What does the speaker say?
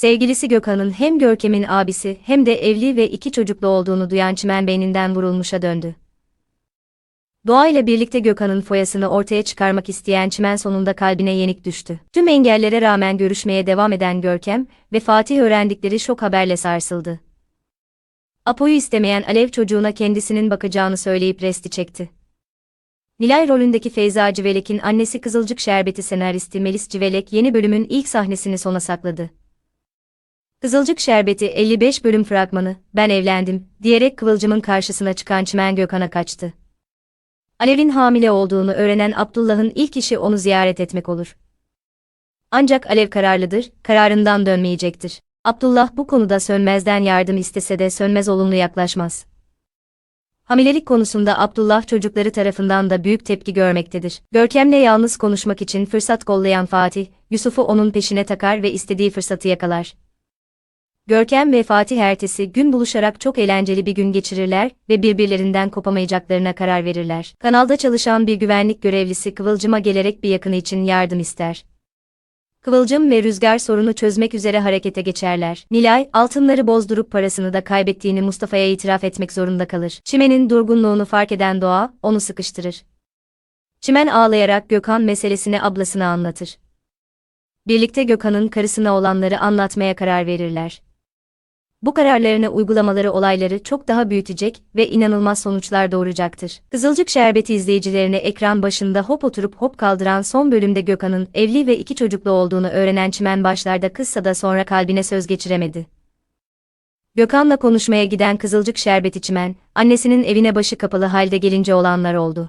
Sevgilisi Gökhan'ın hem Görkem'in abisi hem de evli ve iki çocuklu olduğunu duyan Çimen beyninden vurulmuşa döndü. Doğa ile birlikte Gökhan'ın foyasını ortaya çıkarmak isteyen Çimen sonunda kalbine yenik düştü. Tüm engellere rağmen görüşmeye devam eden Görkem ve Fatih öğrendikleri şok haberle sarsıldı. Apo'yu istemeyen Alev çocuğuna kendisinin bakacağını söyleyip resti çekti. Nilay rolündeki Feyza Civelek'in annesi Kızılcık Şerbeti senaristi Melis Civelek yeni bölümün ilk sahnesini sona sakladı. Kızılcık Şerbeti 55 bölüm fragmanı, ben evlendim, diyerek Kıvılcım'ın karşısına çıkan Çimen Gökhan'a kaçtı. Alev'in hamile olduğunu öğrenen Abdullah'ın ilk işi onu ziyaret etmek olur. Ancak Alev kararlıdır, kararından dönmeyecektir. Abdullah bu konuda Sönmez'den yardım istese de Sönmez olumlu yaklaşmaz. Hamilelik konusunda Abdullah çocukları tarafından da büyük tepki görmektedir. Görkem'le yalnız konuşmak için fırsat kollayan Fatih, Yusuf'u onun peşine takar ve istediği fırsatı yakalar. Görkem ve Fatih ertesi gün buluşarak çok eğlenceli bir gün geçirirler ve birbirlerinden kopamayacaklarına karar verirler. Kanalda çalışan bir güvenlik görevlisi Kıvılcım'a gelerek bir yakını için yardım ister. Kıvılcım ve Rüzgar sorunu çözmek üzere harekete geçerler. Nilay, altınları bozdurup parasını da kaybettiğini Mustafa'ya itiraf etmek zorunda kalır. Çimen'in durgunluğunu fark eden Doğa, onu sıkıştırır. Çimen ağlayarak Gökhan meselesini ablasına anlatır. Birlikte Gökhan'ın karısına olanları anlatmaya karar verirler. Bu kararlarını uygulamaları olayları çok daha büyütecek ve inanılmaz sonuçlar doğuracaktır. Kızılcık Şerbeti izleyicilerini ekran başında hop oturup hop kaldıran son bölümde Gökhan'ın evli ve iki çocuklu olduğunu öğrenen Çimen başlarda kızsa da sonra kalbine söz geçiremedi. Gökhan'la konuşmaya giden Kızılcık Şerbeti Çimen, annesinin evine başı kapalı halde gelince olanlar oldu.